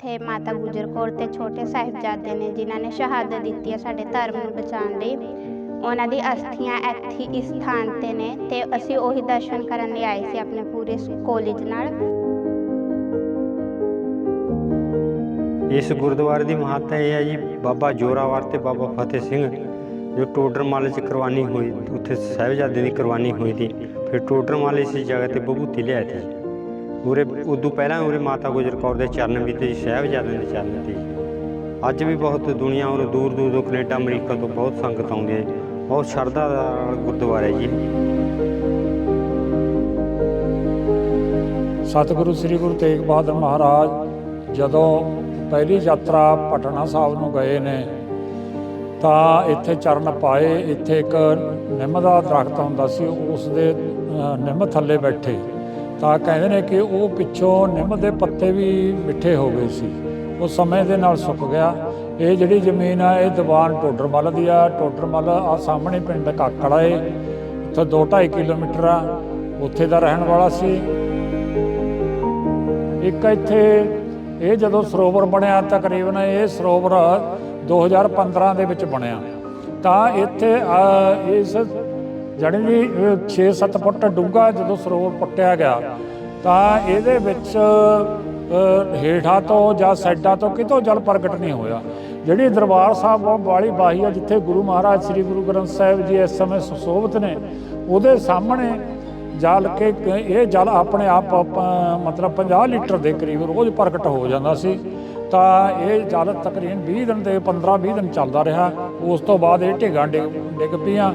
ਇੱਥੇ ਮਾਤਾ ਗੁਜਰ ਕੌਰ ਤੇ ਛੋਟੇ ਸਾਹਿਬਜ਼ਾਦੇ ਨੇ ਜਿਨ੍ਹਾਂ ਨੇ ਸ਼ਹਾਦਤ ਦਿੱਤੀ ਹੈ ਸਾਡੇ ਧਰਮ ਨੂੰ ਬਚਾਉਣ ਲਈ, ਉਹਨਾਂ ਦੀ ਅਸਥੀਆਂ ਇੱਥੇ ਇਸ ਥਾਨ ਤੇ ਨੇ ਤੇ ਅਸੀਂ ਉਹੀ ਦਰਸ਼ਨ ਕਰਨ ਲਈ ਆਏ ਸੀ ਆਪਣੇ ਪੂਰੇ ਕਾਲਜ ਨਾਲ। ਇਸ ਗੁਰਦੁਆਰੇ ਦੀ ਮਹੱਤਤਾ ਇਹ ਹੈ ਜੀ, ਬਾਬਾ ਜੋਰਾਵਰ ਤੇ ਬਾਬਾ ਫਤਿਹ ਸਿੰਘ ਜੋ ਟੋਡਰਮਲ ਚ ਕੁਰਬਾਨੀ ਹੋਈ, ਉੱਥੇ ਸਾਹਿਬਜ਼ਾਦੇ ਦੀ ਕੁਰਬਾਨੀ ਹੋਈ ਸੀ। ਫਿਰ ਟੋਡਰਮਲ ਇਸ ਜਗ੍ਹਾ ਤੇ ਬਭੂਤੀ ਲਿਆ ਸੀ। ਉਰੇ ਉਦੋਂ ਪਹਿਲਾਂ ਉਰੇ ਮਾਤਾ ਗੁਜਰ ਕੌਰ ਦੇ ਚਰਨ ਵੀ ਤੇ ਜੀ, ਸਾਹਿਬਜ਼ਾਦਿਆਂ ਦੇ ਚਰਨ ਤੇ ਅੱਜ ਵੀ ਬਹੁਤ ਦੁਨੀਆ ਔਰ ਦੂਰ ਦੂਰ ਤੋਂ ਕੈਨੇਡਾ ਅਮਰੀਕਾ ਤੋਂ ਬਹੁਤ ਸੰਗਤ ਆਉਂਦੀ ਹੈ। ਬਹੁਤ ਸ਼ਰਧਾ ਦਾ ਗੁਰਦੁਆਰਾ ਹੈ ਜੀ। ਸਤਿਗੁਰੂ ਸ੍ਰੀ ਗੁਰੂ ਤੇਗ ਬਹਾਦਰ ਮਹਾਰਾਜ ਜਦੋਂ ਪਹਿਲੀ ਯਾਤਰਾ ਪਟਨਾ ਸਾਹਿਬ ਨੂੰ ਗਏ ਨੇ ਤਾਂ ਇੱਥੇ ਚਰਨ ਪਾਏ। ਇੱਥੇ ਇੱਕ ਨਿੰਮ ਦਾ ਦਰਖਤ ਹੁੰਦਾ ਸੀ ਉਸ ਦੇ ਨਿੰਮ ਥੱਲੇ ਬੈਠੇ। ਤਾਂ ਕਹਿੰਦੇ ਨੇ ਕਿ ਉਹ ਪਿੱਛੋਂ ਨਿੰਮ ਦੇ ਪੱਤੇ ਵੀ ਮਿੱਠੇ ਹੋ ਗਏ ਸੀ। ਉਹ ਸਮੇਂ ਦੇ ਨਾਲ ਸੁੱਕ ਗਿਆ। ਇਹ ਜਿਹੜੀ ਜ਼ਮੀਨ ਆ, ਇਹ ਦੀਵਾਨ ਟੋਡਰਮਲ ਦੀ ਆ। ਟੋਡਰਮਲ ਆ ਸਾਹਮਣੇ ਪਿੰਡ ਕਾਕੜਾ ਏ ਇੱਥੋਂ 2.5 ਕਿਲੋਮੀਟਰ ਆ। ਉੱਥੇ ਦਾ ਰਹਿਣ ਵਾਲਾ ਸੀ। ਇੱਕ ਇੱਥੇ ਇਹ ਜਦੋਂ ਸਰੋਵਰ ਬਣਿਆ ਤਕਰੀਬਨ ਇਹ ਸਰੋਵਰ 2015 ਦੇ ਵਿੱਚ ਬਣਿਆ। ਤਾਂ ਇੱਥੇ ਇਸ ਜਾਣੀ ਵੀ 6-7 ਫੁੱਟ ਡੂੰਘਾ ਜਦੋਂ ਸਰੋਵਰ ਪੱਟਿਆ ਗਿਆ, ਤਾਂ ਇਹਦੇ ਵਿੱਚ ਹੇਠਾਂ ਤੋਂ ਜਾਂ ਸਾਈਡਾਂ ਤੋਂ ਕਿਤੋਂ ਜਲ ਪ੍ਰਗਟ ਨਹੀਂ ਹੋਇਆ। ਜਿਹੜੀ ਦਰਬਾਰ ਸਾਹਿਬ ਵਾਲੀ ਬਾਹੀ ਆ, ਜਿੱਥੇ ਗੁਰੂ ਮਹਾਰਾਜ ਸ੍ਰੀ ਗੁਰੂ ਗ੍ਰੰਥ ਸਾਹਿਬ ਜੀ ਇਸ ਸਮੇਂ ਸੁਸ਼ੋਭਿਤ ਨੇ, ਉਹਦੇ ਸਾਹਮਣੇ ਜਲ ਕੇ ਇਹ ਜਲ ਆਪਣੇ ਆਪ ਮਤਲਬ 50 ਲੀਟਰ ਦੇ ਕਰੀਬ ਰੋਜ਼ ਪ੍ਰਗਟ ਹੋ ਜਾਂਦਾ ਸੀ। ਤਾਂ ਇਹ ਜਲ ਤਕਰੀਬਨ 20 ਦਿਨ ਤੇ 15 20 ਦਿਨ ਚੱਲਦਾ ਰਿਹਾ। ਉਸ ਤੋਂ ਬਾਅਦ ਇਹ ਢੇਗਾਂ ਡਿੱਗ ਡਿੱਗ ਪਈਆਂ।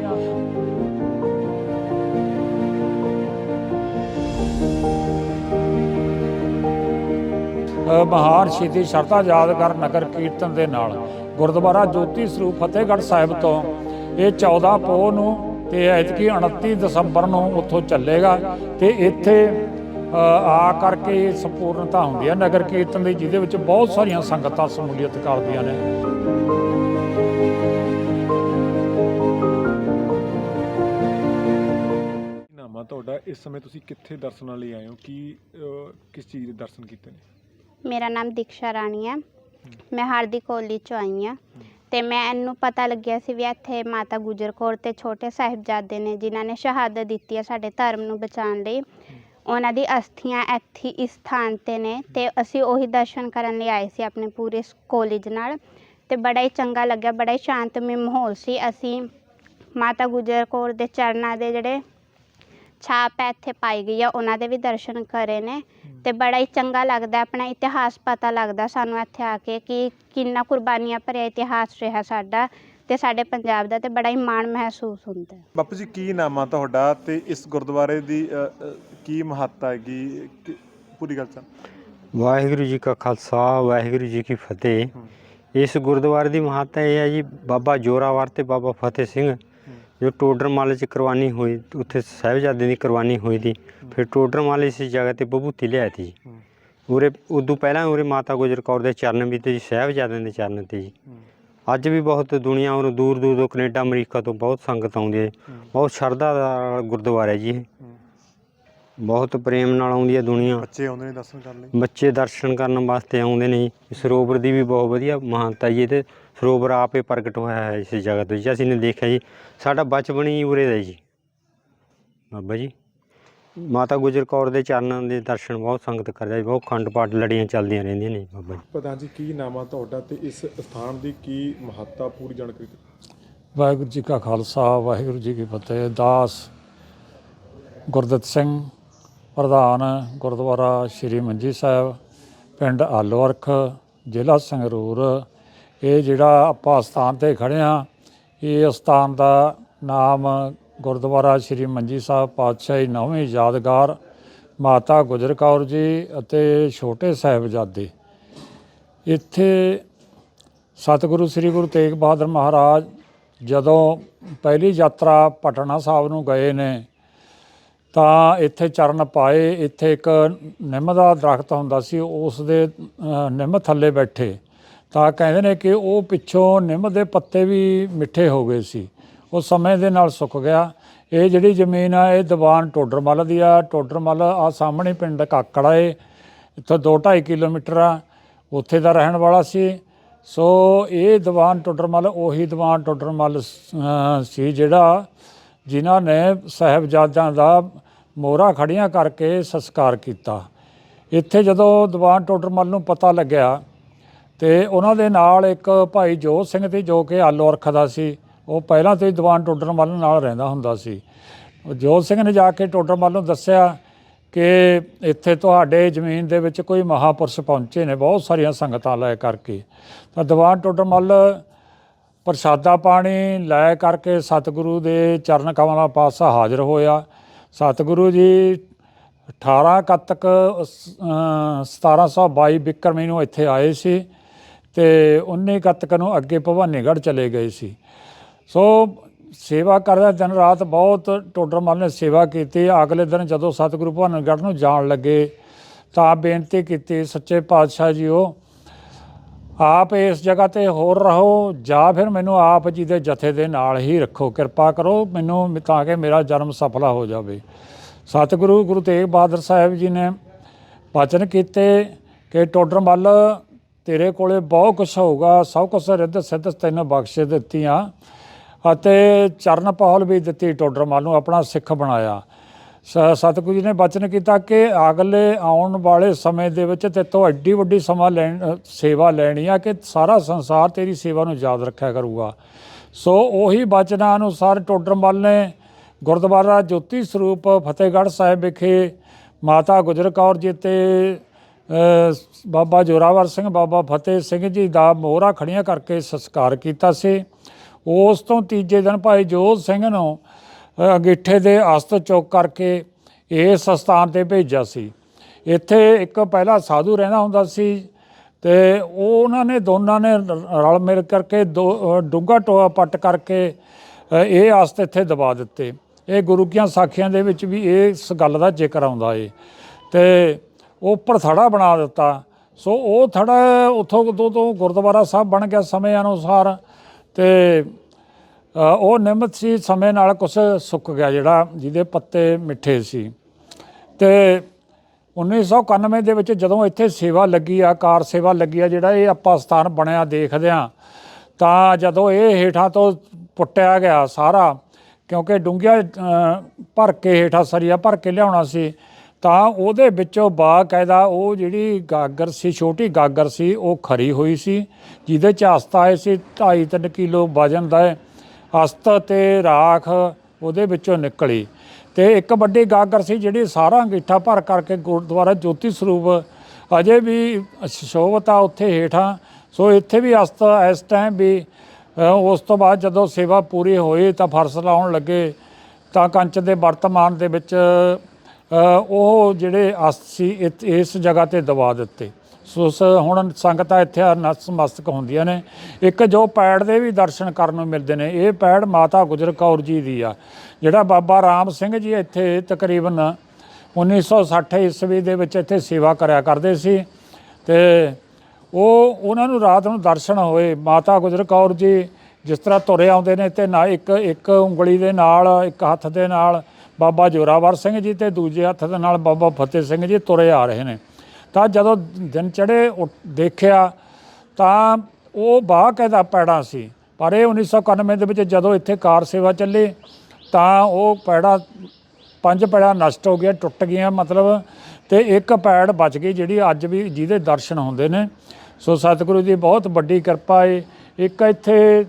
ਮਹਾਨ ਸ਼ਹੀਦੀ ਸ਼ਰਧਾ ਯਾਦਗਾਰ ਨਗਰ ਕੀਰਤਨ ਦੇ ਨਾਲ। ਗੁਰਦੁਆਰਾ ਜੋਤੀ ਸਰੂਪ ਫਤਿਹਗੜ੍ਹ ਸਾਹਿਬ ਤੋਂ ਇਹ 14 ਪੋਹ ਨੂੰ ਤੇ ਐਤਕੀ 29 ਦਸੰਬਰ ਨੂੰ ਉੱਥੋਂ ਚੱਲੇਗਾ ਤੇ ਇੱਥੇ ਆ ਕਰਕੇ ਸੰਪੂਰਨਤਾ ਹੁੰਦੀ ਹੈ। ਨਗਰ ਕੀਰਤਨ ਦੀ ਜਿਹਦੇ ਵਿੱਚ ਬਹੁਤ ਸਾਰੀਆਂ ਸੰਗਤਾਂ ਸਮੂਲੀਅਤ ਕਰਦੀਆਂ ਨੇ। ਕੀ ਤੁਹਾਡਾ? ਇਸ ਸਮੇਂ ਤੁਸੀਂ ਕਿੱਥੇ ਦਰਸ਼ਨਾਂ ਲਈ ਆਏ ਹੋ? ਕੀ ਕਿਸ ਚੀਜ਼ ਦੇ ਦਰਸ਼ਨ ਕੀਤੇ ਨੇ? ਮੇਰਾ ਨਾਮ ਦੀਕਸ਼ਾ ਰਾਣੀ ਹੈ। ਮੈਂ ਹਾਰਦੀ ਕਾਲਜ ਚੋਂ ਆਈ ਹਾਂ। ਤੇ ਮੈਂ ਇਹਨੂੰ ਪਤਾ ਲੱਗਿਆ ਸੀ ਵੀ ਇੱਥੇ ਮਾਤਾ ਗੁਜਰ ਕੌਰ ਤੇ ਛੋਟੇ ਸਾਹਿਬਜ਼ਾਦੇ ਨੇ ਜਿਨ੍ਹਾਂ ਨੇ ਸ਼ਹਾਦਤ ਦਿੱਤੀ ਹੈ ਸਾਡੇ ਧਰਮ ਨੂੰ ਬਚਾਉਣ ਲਈ। ਉਹਨਾਂ ਦੀ ਅਸਥੀਆਂ ਇੱਥੇ ਇਸ ਥਾਨ ਤੇ ਨੇ ਤੇ ਅਸੀਂ ਉਹੀ ਦਰਸ਼ਨ ਕਰਨ ਲਈ ਆਏ ਸੀ ਆਪਣੇ ਪੂਰੇ ਕਾਲਜ ਨਾਲ। ਤੇ ਬੜਾ ਹੀ ਚੰਗਾ ਲੱਗਿਆ ਬੜਾ ਹੀ ਸ਼ਾਂਤਮਈ ਮਾਹੌਲ ਸੀ। ਅਸੀਂ ਮਾਤਾ ਗੁਜਰ ਕੌਰ ਦੇ ਚਰਨਾਂ ਦੇ ਜਿਹੜੇ ਛਾਪ ਹੈ ਇੱਥੇ ਪਾਈ ਗਈ ਆ ਉਹਨਾਂ ਦੇ ਵੀ ਦਰਸ਼ਨ ਕਰੇ ਨੇ। ਤੇ ਬੜਾ ਹੀ ਚੰਗਾ ਲੱਗਦਾ ਆਪਣਾ ਇਤਿਹਾਸ ਪਤਾ ਲੱਗਦਾ ਸਾਨੂੰ ਇੱਥੇ ਆ ਕੇ ਕਿ ਕਿੰਨਾ ਕੁਰਬਾਨੀਆਂ ਭਰਿਆ ਇਤਿਹਾਸ ਰਿਹਾ ਸਾਡਾ ਤੇ ਸਾਡੇ ਪੰਜਾਬ ਦਾ ਤੇ ਬੜਾ ਹੀ ਮਾਣ ਮਹਿਸੂਸ ਹੁੰਦਾ। ਹੈ ਬਾਪੂ ਜੀ ਕੀ ਨਾਮ ਆ ਤੁਹਾਡਾ ਤੇ ਇਸ ਗੁਰਦੁਆਰੇ ਦੀ ਕੀ ਮਹੱਤਤਾ ਹੈਗੀ? ਕਿ- ਪੂਰੀ ਗੱਲ ਸਾਂ ਵਾਹਿਗੁਰੂ ਜੀ ਕਾ ਖਾਲਸਾ ਵਾਹਿਗੁਰੂ ਜੀ ਕੀ ਫਤਿਹ। ਇਸ ਗੁਰਦੁਆਰੇ ਦੀ ਮਹੱਤਤਾ ਇਹ ਹੈ ਜੀ ਬਾਬਾ ਜੋਰਾਵਰ ਤੇ ਬਾਬਾ ਫਤਿਹ ਸਿੰਘ ਜੋ ਟੋਡਰਮਲ ਚ ਕੁਰਬਾਨੀ ਹੋਈ ਉੱਥੇ ਸਾਹਿਬਜ਼ਾਦੇ ਦੀ ਕੁਰਬਾਨੀ ਹੋਈ ਸੀ ਫਿਰ ਟੋਡਰਮਲ ਇਸ ਜਗ੍ਹਾ ਤੇ ਬਭੂਤੀ ਲਿਆ ਸੀ ਉਰੇ ਉਦੋਂ ਪਹਿਲਾਂ ਉਰੇ ਮਾਤਾ ਗੁਜਰ ਕੌਰ ਦੇ ਚਰਨ ਵੀ ਤੇ ਜੀ, ਸਾਹਿਬਜ਼ਾਦਿਆਂ ਦੇ ਚਰਨ ਤੇ ਜੀ। ਅੱਜ ਵੀ ਬਹੁਤ ਦੁਨੀਆ ਔਰ ਦੂਰ ਦੂਰ ਤੋਂ ਕੈਨੇਡਾ ਅਮਰੀਕਾ ਤੋਂ ਬਹੁਤ ਸੰਗਤ ਆਉਂਦੀ ਹੈ। ਬਹੁਤ ਸ਼ਰਧਾ ਦਾ ਗੁਰਦੁਆਰਾ ਹੈ ਜੀ ਇਹ। ਬਹੁਤ ਪ੍ਰੇਮ ਨਾਲ ਆਉਂਦੀ ਹੈ ਦੁਨੀਆ। ਬੱਚੇ ਆਉਂਦੇ ਨੇ ਦਰਸ਼ਨ ਕਰਨ ਲਈ। ਬੱਚੇ ਦਰਸ਼ਨ ਕਰਨ ਵਾਸਤੇ ਆਉਂਦੇ ਨੇ ਜੀ। ਸਰੋਵਰ ਦੀ ਵੀ ਬਹੁਤ ਵਧੀਆ ਮਹਾਨਤਾ ਜੀ ਤੇ ਸਰੋਵਰ ਆਪੇ ਪ੍ਰਗਟ ਹੋਇਆ ਹੈ ਇਸ ਜਗ੍ਹਾ ਤੋਂ ਜੀ ਅਸੀਂ ਨੇ ਦੇਖਿਆ ਜੀ ਸਾਡਾ ਬਚਪਨ ਹੀ ਉਰੇ ਦਾ ਜੀ। ਬਾਬਾ ਜੀ ਮਾਤਾ ਗੁਜਰ ਕੌਰ ਦੇ ਚਰਨਾਂ ਦੇ ਦਰਸ਼ਨ ਬਹੁਤ ਸੰਗਤ ਕਰਦਾ ਜੀ ਬਹੁਤ ਖੰਡ ਪਾਠ ਲੜੀਆਂ ਚੱਲਦੀਆਂ ਰਹਿੰਦੀਆਂ ਨੇ ਜੀ ਬਾਬਾ ਜੀ। ਪ੍ਰਧਾਨ ਜੀ ਕੀ ਨਾਮ ਆ ਤੁਹਾਡਾ ਤੇ ਇਸ ਸਥਾਨ ਦੀ ਕੀ ਮਹੱਤਤਾ ਪੂਰੀ ਜਾਣਕਾਰੀ ਦਿਓ। ਵਾਹਿਗੁਰੂ ਜੀ ਕਾ ਖਾਲਸਾ ਵਾਹਿਗੁਰੂ ਜੀ ਕੀ ਫਤਿਹ। ਦਾਸ ਗੁਰਦਿੱਤ ਸਿੰਘ ਪ੍ਰਧਾਨ ਗੁਰਦੁਆਰਾ ਸ਼੍ਰੀ ਮੰਜੀ ਸਾਹਿਬ, ਪਿੰਡ ਆਲੋਵਰਖ ਜ਼ਿਲ੍ਹਾ ਸੰਗਰੂਰ। ਇਹ ਜਿਹੜਾ ਆਪਾਂ ਸਥਾਨ ਤੇ ਖੜੇ ਆ ਇਹ ਸਥਾਨ ਦਾ ਨਾਮ ਗੁਰਦੁਆਰਾ ਸ਼੍ਰੀ ਮੰਜੀ ਸਾਹਿਬ ਪਾਤਸ਼ਾਹੀ ਨੌਵੀਂ ਯਾਦਗਾਰ ਮਾਤਾ ਗੁਜਰ ਕੌਰ ਜੀ ਅਤੇ ਛੋਟੇ ਸਾਹਿਬਜ਼ਾਦੇ। ਇੱਥੇ ਸਤਿਗੁਰੂ ਸ੍ਰੀ ਗੁਰੂ ਤੇਗ ਬਹਾਦਰ ਮਹਾਰਾਜ ਜਦੋਂ ਪਹਿਲੀ ਯਾਤਰਾ ਪਟਨਾ ਸਾਹਿਬ ਨੂੰ ਗਏ ਨੇ ਤਾਂ ਇੱਥੇ ਚਰਨ ਪਾਏ, ਇੱਥੇ ਇੱਕ ਨਿੰਮ ਦਾ ਦਰਖਤ ਹੁੰਦਾ ਸੀ, ਉਸ ਦੇ ਨਿੰਮ ਥੱਲੇ ਬੈਠੇ। ਤਾਂ ਕਹਿੰਦੇ ਨੇ ਕਿ ਉਹ ਪਿੱਛੋਂ ਨਿੰਮ ਦੇ ਪੱਤੇ ਵੀ ਮਿੱਠੇ ਹੋ ਗਏ ਸੀ। ਉਹ ਸਮੇਂ ਦੇ ਨਾਲ ਸੁੱਕ ਗਿਆ। ਇਹ ਜਿਹੜੀ ਜ਼ਮੀਨ ਆ, ਇਹ ਦੀਵਾਨ ਟੋਡਰਮਲ ਦੀ ਆ। ਟੋਡਰਮਲ ਆ ਸਾਹਮਣੇ ਪਿੰਡ ਕਾਕੜਾ ਏ। ਇੱਥੋਂ 2.5 ਕਿਲੋਮੀਟਰ ਆ। ਉੱਥੇ ਦਾ ਰਹਿਣ ਵਾਲਾ ਸੀ। ਸੋ ਇਹ ਦੀਵਾਨ ਟੋਡਰਮਲ ਉਹੀ ਦੀਵਾਨ ਟੋਡਰਮਲ ਸੀ ਜਿਹੜਾ ਜਿਨ੍ਹਾਂ ਨੇ ਸਾਹਿਬਜ਼ਾਦਿਆਂ ਦਾ ਮੋਹਰਾ ਖੜੀਆਂ ਕਰਕੇ ਸੰਸਕਾਰ ਕੀਤਾ। ਇੱਥੇ ਜਦੋਂ ਦੀਵਾਨ ਟੋਡਰਮਲ ਨੂੰ ਪਤਾ ਲੱਗਿਆ ਤੇ ਉਹਨਾਂ ਦੇ ਨਾਲ ਇੱਕ ਭਾਈ ਜੋਤ ਸਿੰਘ ਸੀ ਜੋ ਕਿ ਆਲੋ ਅਰਖ ਦਾ ਸੀ, ਉਹ ਪਹਿਲਾਂ ਤੋਂ ਹੀ ਦੀਵਾਨ ਟੋਡਰਮਲ ਨਾਲ ਰਹਿੰਦਾ ਹੁੰਦਾ ਸੀ। ਜੋਤ ਸਿੰਘ ਨੇ ਜਾ ਕੇ ਟੋਡਰਮਲ ਨੂੰ ਦੱਸਿਆ ਕਿ ਇੱਥੇ ਤੁਹਾਡੇ ਜ਼ਮੀਨ ਦੇ ਵਿੱਚ ਕੋਈ ਮਹਾਪੁਰਸ਼ ਪਹੁੰਚੇ ਨੇ, ਬਹੁਤ ਸਾਰੀਆਂ ਸੰਗਤਾਂ ਲੈ ਕਰਕੇ। ਤਾਂ ਦੀਵਾਨ ਟੋਡਰਮਲ ਪ੍ਰਸ਼ਾਦਾ ਪਾਣੀ ਲੈ ਕਰਕੇ ਸਤਿਗੁਰੂ ਦੇ ਚਰਨ ਕਮਲਾਂ ਪਾਸ ਹਾਜ਼ਰ ਹੋਇਆ। ਸਤਿਗੁਰੂ ਜੀ 18 ਕੱਤਕ 1722 ਬਿਕਰਮੀ ਨੂੰ ਇੱਥੇ ਆਏ ਸੀ ਤੇ 19 ਕੱਤਕ ਨੂੰ ਅੱਗੇ ਭਵਾਨੀਗੜ੍ਹ ਚਲੇ ਗਏ ਸੀ। ਸੋ ਸੇਵਾ ਕਰਦਾ ਦਿਨ ਰਾਤ ਬਹੁਤ ਟੋਡਰਮਲ ਨੇ ਸੇਵਾ ਕੀਤੀ। ਅਗਲੇ ਦਿਨ ਜਦੋਂ ਸਤਿਗੁਰੂ ਭਵਾਨੀਗੜ੍ਹ ਨੂੰ ਜਾਣ ਲੱਗੇ ਤਾਂ ਬੇਨਤੀ ਕੀਤੀ, ਸੱਚੇ ਪਾਤਸ਼ਾਹ ਜੀਓ ਆਪ ਇਸ ਜਗ੍ਹਾ ਤੇ ਹੋਰ ਰਹੋ, ਜਾਂ ਫਿਰ ਮੈਨੂੰ ਆਪ ਜੀ ਦੇ ਜਥੇ ਦੇ ਨਾਲ ਹੀ ਰੱਖੋ। ਕਿਰਪਾ ਕਰੋ ਮੈਨੂੰ ਤਾਂ ਕਿ ਮੇਰਾ ਜਨਮ ਸਫਲਾ ਹੋ ਜਾਵੇ। ਸਤਿਗੁਰੂ ਗੁਰੂ ਤੇਗ ਬਹਾਦਰ ਸਾਹਿਬ ਜੀ ਨੇ ਵਚਨ ਕੀਤੇ ਕਿ ਟੋਡਰਮੱਲ ਤੇਰੇ ਕੋਲੇ ਬਹੁਤ ਕੁਛ ਹੋਊਗਾ, ਸਭ ਕੁਛ ਰਿੱਧ ਸਿੱਧ ਤੈਨੂੰ ਬਖਸ਼ ਦਿੱਤੀਆਂ ਅਤੇ ਚਰਨ ਪੌਲ ਵੀ ਦਿੱਤੀ ਟੋਡਰਮੱਲ ਨੂੰ ਆਪਣਾ ਸਿੱਖ ਬਣਾਇਆ। ਸਤਿਗੁਰੂ ਜੀ ਨੇ ਬਚਨ ਕੀਤਾ ਕਿ ਅਗਲੇ ਆਉਣ ਵਾਲੇ ਸਮੇਂ ਦੇ ਵਿੱਚ ਤੇ ਤੋਂ ਐਡੀ ਵੱਡੀ ਸਮਾਂ ਲੈਣ ਸੇਵਾ ਲੈਣੀ ਆ ਕਿ ਸਾਰਾ ਸੰਸਾਰ ਤੇਰੀ ਸੇਵਾ ਨੂੰ ਯਾਦ ਰੱਖਿਆ ਕਰੂਗਾ। ਸੋ ਉਹੀ ਬਚਨਾਂ ਅਨੁਸਾਰ ਟੋਡਰਮਲ ਨੇ ਗੁਰਦੁਆਰਾ ਜੋਤੀ ਸਰੂਪ ਫਤਿਹਗੜ੍ਹ ਸਾਹਿਬ ਵਿਖੇ ਮਾਤਾ ਗੁਜਰ ਕੌਰ ਜੀ ਤੇ ਬਾਬਾ ਜੋਰਾਵਰ ਸਿੰਘ, ਬਾਬਾ ਫਤਿਹ ਸਿੰਘ ਜੀ ਦਾ ਮੋਹਰਾ ਖੜੀਆਂ ਕਰਕੇ ਸੰਸਕਾਰ ਕੀਤਾ ਸੀ। ਉਸ ਤੋਂ ਤੀਜੇ ਦਿਨ ਭਾਈ ਜੋਤ ਸਿੰਘ ਨੂੰ ਅੰਗੀਠੇ ਦੇ ਅਸਤ ਚੁੱਕ ਕਰਕੇ ਇਸ ਸਥਾਨ ਤੇ ਭੇਜਿਆ ਸੀ। ਇੱਥੇ ਇੱਕ ਪਹਿਲਾ ਸਾਧੂ ਰਹਿੰਦਾ ਹੁੰਦਾ ਸੀ ਤੇ ਉਹ ਉਹਨਾਂ ਨੇ ਦੋਨਾਂ ਨੇ ਰ- ਰਲ ਮਿਲ ਕਰਕੇ ਦੋ ਡੂੰਘਾ ਟੋਆ ਪੱਟ ਕਰਕੇ ਇਹ ਅਸਤ ਇੱਥੇ ਦਬਾ ਦਿੱਤੇ। ਇਹ ਗੁਰੂ ਕੀਆਂ ਸਾਖੀਆਂ ਦੇ ਵਿੱਚ ਵੀ ਇਸ ਗੱਲ ਦਾ ਜ਼ਿਕਰ ਆਉਂਦਾ ਏ। ਤੇ ਉੱਪਰ ਥੜਾ ਬਣਾ ਦਿੱਤਾ। ਸੋ ਉਹ ਥੜਾ ਉੱਥੋਂ ਤੋਂ ਤੋਂ ਗੁਰਦੁਆਰਾ ਸਾਹਿਬ ਬਣ ਗਿਆ ਸਮੇਂ ਅਨੁਸਾਰ ਤੇ ਉਹ ਨਿਮਤ ਸੀ, ਸਮੇਂ ਨਾਲ ਕੁਛ ਸੁੱਕ ਗਿਆ ਜਿਹੜਾ ਜਿਹਦੇ ਪੱਤੇ ਮਿੱਠੇ ਸੀ ਤੇ 1991 ਦੇ ਵਿੱਚ ਜਦੋਂ ਇੱਥੇ ਸੇਵਾ ਲੱਗੀ ਆ, ਕਾਰ ਸੇਵਾ ਲੱਗੀ ਆ, ਜਿਹੜਾ ਇਹ ਆਪਾਂ ਸਥਾਨ ਬਣਿਆ ਦੇਖਦੇ ਆ ਤਾਂ ਜਦੋਂ ਇਹ ਹੇਠਾਂ ਤੋਂ ਪੁੱਟਿਆ ਗਿਆ ਸਾਰਾ, ਕਿਉਂਕਿ ਡੂੰਘਿਆ ਭਰ ਕੇ ਹੇਠਾਂ ਸਰੀਆ ਭਰ ਕੇ ਲਿਆਉਣਾ ਸੀ, ਤਾਂ ਉਹਦੇ ਵਿੱਚੋਂ ਬਾਕਾਇਦਾ ਉਹ ਜਿਹੜੀ ਗਾਗਰ ਸੀ, ਛੋਟੀ ਗਾਗਰ ਸੀ, ਉਹ ਖਰੀ ਹੋਈ ਸੀ, ਜਿਹਦੇ ਚ ਅਸਤ ਆਏ ਸੀ 2.5 ਕਿਲੋ ਵਜਨ ਦਾ ਹੈ। ਅਸਤ ਤੇ ਰਾਖ ਉਹਦੇ ਵਿੱਚੋਂ ਨਿਕਲੀ ਤੇ ਇੱਕ ਵੱਡੀ ਗਾਗਰ ਸੀ ਜਿਹੜੀ ਸਾਰਾ ਅੰਗੀਠਾ ਭਰ ਕਰਕੇ ਗੁਰਦੁਆਰਾ ਜੋਤੀ ਸਰੂਪ ਅਜੇ ਵੀ ਸ਼ੋਭਤ ਆ ਉੱਥੇ ਹੇਠਾਂ। ਸੋ ਇੱਥੇ ਵੀ ਅਸਤ ਇਸ ਟਾਈਮ ਵੀ ਉਸ ਤੋਂ ਬਾਅਦ ਜਦੋਂ ਸੇਵਾ ਪੂਰੀ ਹੋਈ ਤਾਂ ਫਰਸ਼ ਲਾਉਣ ਲੱਗੇ ਤਾਂ ਕੰਚ ਦੇ ਵਰਤਮਾਨ ਦੇ ਵਿੱਚ ਉਹ ਜਿਹੜੇ ਅਸਤ ਸੀ ਇਤ- ਇਸ ਜਗ੍ਹਾ ਤੇ ਦਬਾ ਦਿੱਤੇ। ਸੋ ਸ ਹੁਣ ਸੰਗਤਾਂ ਇੱਥੇ ਨਤਮਸਤਕ ਹੁੰਦੀਆਂ ਨੇ। ਇੱਕ ਜੋ ਪੈੜ ਦੇ ਵੀ ਦਰਸ਼ਨ ਕਰਨ ਨੂੰ ਮਿਲਦੇ ਨੇ, ਇਹ ਪੈੜ ਮਾਤਾ ਗੁਜਰ ਕੌਰ ਜੀ ਦੀ ਆ। ਜਿਹੜਾ ਬਾਬਾ ਰਾਮ ਸਿੰਘ ਜੀ ਇੱਥੇ ਤਕਰੀਬਨ 1960 ਈਸਵੀ ਦੇ ਵਿੱਚ ਇੱਥੇ ਸੇਵਾ ਕਰਿਆ ਕਰਦੇ ਸੀ ਤੇ ਉਹ, ਉਹਨਾਂ ਨੂੰ ਰਾਤ ਨੂੰ ਦਰਸ਼ਨ ਹੋਏ। ਮਾਤਾ ਗੁਜਰ ਕੌਰ ਜੀ ਜਿਸ ਤਰ੍ਹਾਂ ਤੁਰੇ ਆਉਂਦੇ ਨੇ ਤੇ ਨਾ ਇੱਕ ਇੱਕ ਉਂਗਲੀ ਦੇ ਨਾਲ, ਇੱਕ ਹੱਥ ਦੇ ਨਾਲ ਬਾਬਾ ਜੋਰਾਵਰ ਸਿੰਘ ਜੀ ਤੇ ਦੂਜੇ ਹੱਥ ਦੇ ਨਾਲ ਬਾਬਾ ਫਤਿਹ ਸਿੰਘ ਜੀ ਤੁਰੇ ਆ ਰਹੇ ਨੇ। ਤਾਂ ਜਦੋਂ ਦਿਨ ਚੜੇ ਦੇਖਿਆ ਤਾਂ ਉਹ ਬਾਕਾਇਦਾ ਪੈੜਾ ਸੀ। ਪਰ ਇਹ 1991 ਦੇ ਵਿੱਚ ਜਦੋਂ ਇੱਥੇ ਕਾਰ ਸੇਵਾ ਚੱਲੀ ਤਾਂ ਉਹ ਪੈੜਾ, ਪੰਜ ਪੈੜਾ ਨਸ਼ਟ ਹੋ ਗਿਆ ਟੁੱਟ ਗਈਆਂ ਮਤਲਬ ਤੇ ਇੱਕ ਪੈੜ ਬਚ ਗਈ ਜਿਹੜੀ ਅੱਜ ਵੀ ਜਿਹਦੇ ਦਰਸ਼ਨ ਹੁੰਦੇ ਨੇ। ਸੋ ਸਤਿਗੁਰੂ ਦੀ ਬਹੁਤ ਵੱਡੀ ਕਿਰਪਾ ਏ। ਇੱਕ ਇੱਥੇ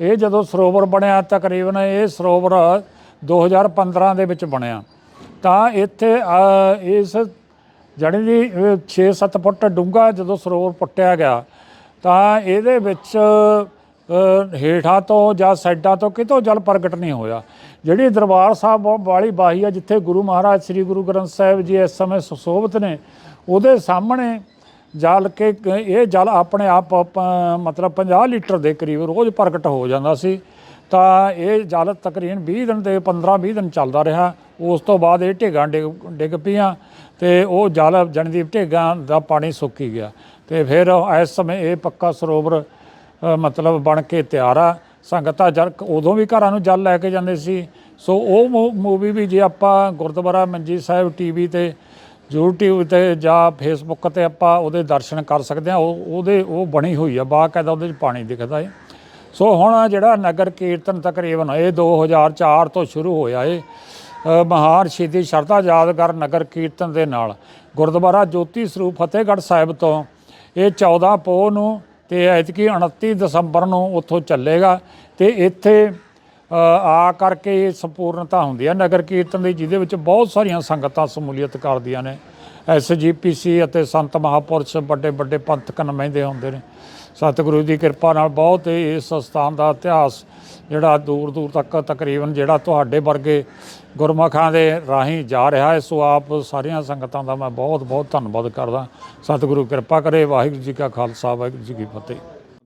ਇਹ ਜਦੋਂ ਸਰੋਵਰ ਬਣਿਆ ਤਕਰੀਬਨ ਇਹ ਸਰੋਵਰ 2015 ਦੇ ਵਿੱਚ ਬਣਿਆ। ਤਾਂ ਇੱਥੇ ਇਸ ਜਾਣੀ ਦੀ 6-7 ਫੁੱਟ ਡੂੰਘਾ ਜਦੋਂ ਸਰੋਵਰ ਪੁੱਟਿਆ ਗਿਆ, ਤਾਂ ਇਹਦੇ ਵਿੱਚ ਹੇਠਾਂ ਤੋਂ ਜਾਂ ਸਾਈਡਾਂ ਤੋਂ ਕਿਤੋਂ ਜਲ ਪ੍ਰਗਟ ਨਹੀਂ ਹੋਇਆ। ਜਿਹੜੀ ਦਰਬਾਰ ਸਾਹਿਬ ਵਾਲੀ ਬਾਹੀ ਆ, ਜਿੱਥੇ ਗੁਰੂ ਮਹਾਰਾਜ, ਸ੍ਰੀ ਗੁਰੂ ਗ੍ਰੰਥ ਸਾਹਿਬ ਜੀ ਇਸ ਸਮੇਂ ਸੁਸ਼ੋਭਿਤ ਨੇ, ਉਹਦੇ ਸਾਹਮਣੇ ਜਲ ਕੇ, ਇਹ ਜਲ ਆਪਣੇ ਆਪ ਮਤਲਬ 50 ਲੀਟਰ ਦੇ ਕਰੀਬ ਰੋਜ਼ ਪ੍ਰਗਟ ਹੋ ਜਾਂਦਾ ਸੀ। ਤਾਂ ਇਹ ਜਲ ਤਕਰੀਬਨ 20 ਦਿਨ ਤੇ 15-20 ਦਿਨ ਚੱਲਦਾ ਰਿਹਾ। ਉਸ ਤੋਂ ਬਾਅਦ ਇਹ ਢੇਗਾਂ ਡਿੱਗ ਡਿੱਗ ਪਈਆਂ ਤੇ ਉਹ ਜਲ ਜਣਦੀਪ ਢੇਗਾਂ ਦਾ ਪਾਣੀ ਸੁੱਕੀ ਗਿਆ। ਤੇ ਫਿਰ ਇਸ ਸਮੇਂ ਇਹ ਪੱਕਾ ਸਰੋਵਰ ਅ, ਮਤਲਬ ਬਣ ਕੇ ਤਿਆਰ ਆ। ਸੰਗਤਾਂ ਜਲ ਉਦੋਂ ਵੀ ਘਰਾਂ ਨੂੰ ਜਲ ਲੈ ਕੇ ਜਾਂਦੇ ਸੀ। ਸੋ ਉਹ ਮੂ ਮੂਵੀ ਵੀ ਜੇ ਆਪਾਂ ਗੁਰਦੁਆਰਾ ਮੰਜੀ ਸਾਹਿਬ ਟੀਵੀ ਤੇ YouTube ਤੇ ਜਾਂ ਫੇਸਬੁੱਕ ਤੇ ਆਪਾਂ ਉਹਦੇ ਦਰਸ਼ਨ ਕਰ ਸਕਦੇ ਹਾਂ ਉਹ ਉਹਦੇ ਉਹ ਬਣੀ ਹੋਈ ਆ ਬਾਕਾਇਦਾ ਉਹਦੇ 'ਚ ਪਾਣੀ ਦਿਖਦਾ ਏ। ਸੋ ਹੁਣ ਜਿਹੜਾ ਨਗਰ ਕੀਰਤਨ ਤਕਰੀਬਨ ਇਹ 2004 ਤੋਂ ਸ਼ੁਰੂ ਹੋਇਆ ਏ। ਮਹਾਨ ਸ਼ਹੀਦੀ ਸ਼ਰਧਾ ਯਾਦਗਾਰ ਨਗਰ ਕੀਰਤਨ ਦੇ ਨਾਲ। ਗੁਰਦੁਆਰਾ ਜੋਤੀ ਸਰੂਪ ਫਤਿਹਗੜ੍ਹ ਸਾਹਿਬ ਤੋਂ ਇਹ 14 ਪੋਹ ਨੂੰ ਤੇ ਐਤਕੀ 29 ਦਸੰਬਰ ਨੂੰ ਉੱਥੋਂ ਚੱਲੇਗਾ ਤੇ ਇੱਥੇ ਆ ਕਰਕੇ ਸੰਪੂਰਨਤਾ ਹੁੰਦੀ ਹੈ। ਨਗਰ ਕੀਰਤਨ ਦੀ ਜਿਹਦੇ ਵਿੱਚ ਬਹੁਤ ਸਾਰੀਆਂ ਸੰਗਤਾਂ ਸਮੂਲੀਅਤ ਕਰਦੀਆਂ ਨੇ। ਐਸਜੀਪੀਸੀ ਅਤੇ ਸੰਤ ਮਹਾਪੁਰਸ਼ ਵੱਡੇ ਵੱਡੇ ਪੰਥਕ ਨੁਮਾਇੰਦੇ ਹੁੰਦੇ ਨੇ। ਸਤਿਗੁਰੂ ਦੀ ਕਿਰਪਾ ਨਾਲ ਬਹੁਤ ਇਸ ਸਥਾਨ ਦਾ ਇਤਿਹਾਸ ਜਿਹੜਾ ਦੂਰ ਦੂਰ ਤੱਕ ਤਕਰੀਬਨ ਜਿਹੜਾ ਤੁਹਾਡੇ ਵਰਗੇ ਗੁਰਮੁਖਾਂ ਦੇ ਰਾਹੀਂ ਜਾ ਰਿਹਾ ਹੈ ਸੋ ਆਪ ਸਾਰੀਆਂ ਸੰਗਤਾਂ ਦਾ ਮੈਂ ਬਹੁਤ ਬਹੁਤ ਧੰਨਵਾਦ ਕਰਦਾ। ਸਤਿਗੁਰੂ ਕਿਰਪਾ ਕਰੇ ਵਾਹਿਗੁਰੂ ਜੀ ਕਾ ਖਾਲਸਾ ਵਾਹਿਗੁਰੂ ਜੀ ਕੀ ਫਤਿਹ।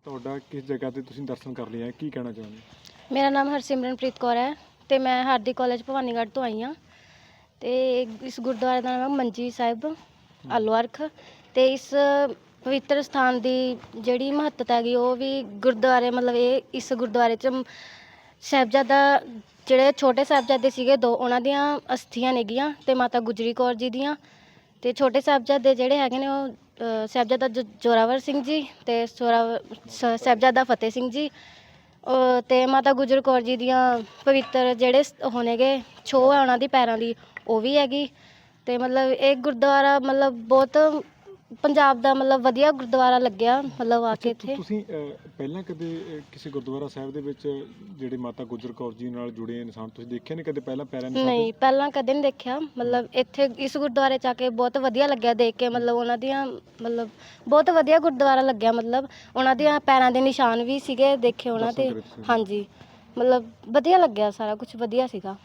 ਤੁਹਾਡਾ ਕਿਸ ਜਗ੍ਹਾ ਤੇ ਤੁਸੀਂ ਦਰਸ਼ਨ ਕਰ ਲਏ ਆ ਕੀ ਕਹਿਣਾ ਚਾਹੁੰਦੇ ਹੋ? ਮੇਰਾ ਨਾਮ ਹਰਸਿਮਰਨਪ੍ਰੀਤ ਕੌਰ ਹੈ ਤੇ ਮੈਂ ਹਾਰਦੀ ਕਾਲਜ ਭਵਾਨੀਗੜ੍ਹ ਤੋਂ ਆਈ ਹਾਂ। ਤੇ ਇਸ ਗੁਰਦੁਆਰੇ ਦਾ ਨਾਮ ਹੈ ਮੰਜੀ ਸਾਹਿਬ ਆਲੋਅਰਖ ਤੇ ਇਸ ਪਵਿੱਤਰ ਸਥਾਨ ਦੀ ਜਿਹੜੀ ਮਹੱਤਤਾ ਹੈਗੀ ਉਹ ਵੀ ਗੁਰਦੁਆਰੇ ਮਤਲਬ ਇਹ ਇਸ ਗੁਰਦੁਆਰੇ 'ਚ ਸਾਹਿਬਜ਼ਾਦਾ ਜਿਹੜੇ ਛੋਟੇ ਸਾਹਿਬਜ਼ਾਦੇ ਸੀਗੇ ਦੋ ਉਹਨਾਂ ਦੀਆਂ ਅਸਥੀਆਂ ਨੇਗੀਆਂ ਤੇ ਮਾਤਾ ਗੁਜਰੀ ਕੌਰ ਜੀ ਦੀਆਂ ਤੇ ਛੋਟੇ ਸਾਹਿਬਜ਼ਾਦੇ ਜਿਹੜੇ ਹੈਗੇ ਨੇ ਉਹ ਅ, ਸਾਹਿਬਜ਼ਾਦਾ ਜੋ- ਜੋਰਾਵਰ ਸਿੰਘ ਜੀ ਤੇ ਸੋਰਾਵਰ ਸ- ਸਾਹਿਬਜ਼ਾਦਾ ਫਤਿਹ ਸਿੰਘ ਜੀ ਅ, ਤੇ ਮਾਤਾ ਗੁਜਰ ਕੌਰ ਜੀ ਦੀਆਂ ਪਵਿੱਤਰ ਜਿਹੜੇ ਸ- ਉਹ ਨੇਗੇ ਛੋਹ ਹੈ ਉਹਨਾਂ ਦੀ ਪੈਰਾਂ ਦੀ ਉਹ ਵੀ ਹੈਗੀ ਤੇ ਮਤਲਬ ਇਹ ਗੁਰਦੁਆਰਾ ਮਤਲਬ ਬਹੁਤ ਪੰਜਾਬ ਦਾ ਮਤਲਬ ਵਧੀਆ ਗੁਰਦੁਆਰਾ ਲੱਗਿਆ ਮਤਲਬ ਆ ਕੇ ਇੱਥੇ। ਤੁਸੀਂ ਅਹ, ਪਹਿਲਾਂ ਕਦੇ ਅਹ, ਕਿਸੇ ਗੁਰਦੁਆਰਾ ਸਾਹਿਬ ਦੇ ਵਿੱਚ ਜਿਹੜੇ ਮਾਤਾ ਗੁਜਰ ਕੌਰ ਜੀ ਨਾਲ ਜੁੜੇ ਇਨਸਾਨ ਤੁਸੀਂ ਦੇਖੇ ਨੇ ਕਦੇ ਪਹਿਲਾਂ ਪੈਰਾਂ ਦੇ? ਨਹੀਂ ਪਹਿਲਾਂ ਕਦੇ ਨਹੀਂ ਦੇਖਿਆ। ਮਤਲਬ ਇੱਥੇ ਇਸ ਗੁਰਦੁਆਰੇ ਚ ਆ ਕੇ ਬਹੁਤ ਵਧੀਆ ਲੱਗਿਆ ਦੇਖ ਕੇ ਮਤਲਬ ਉਹਨਾਂ ਦੀਆਂ ਮਤਲਬ ਬਹੁਤ ਵਧੀਆ ਗੁਰਦੁਆਰਾ ਲੱਗਿਆ ਮਤਲਬ ਉਹਨਾਂ ਦੀਆਂ ਪੈਰਾਂ ਦੇ ਨਿਸ਼ਾਨ ਵੀ ਸੀਗੇ ਦੇਖੇ ਉਹਨਾਂ ਦਰਸ਼ਨ ਤੇ। ਕਰੇ ਤੁਸੀਂ। ਹਾਂਜੀ ਮਤਲਬ ਵਧੀਆ ਲੱਗਿਆ ਸਾਰਾ ਕੁਝ ਵਧੀਆ ਸੀਗਾ।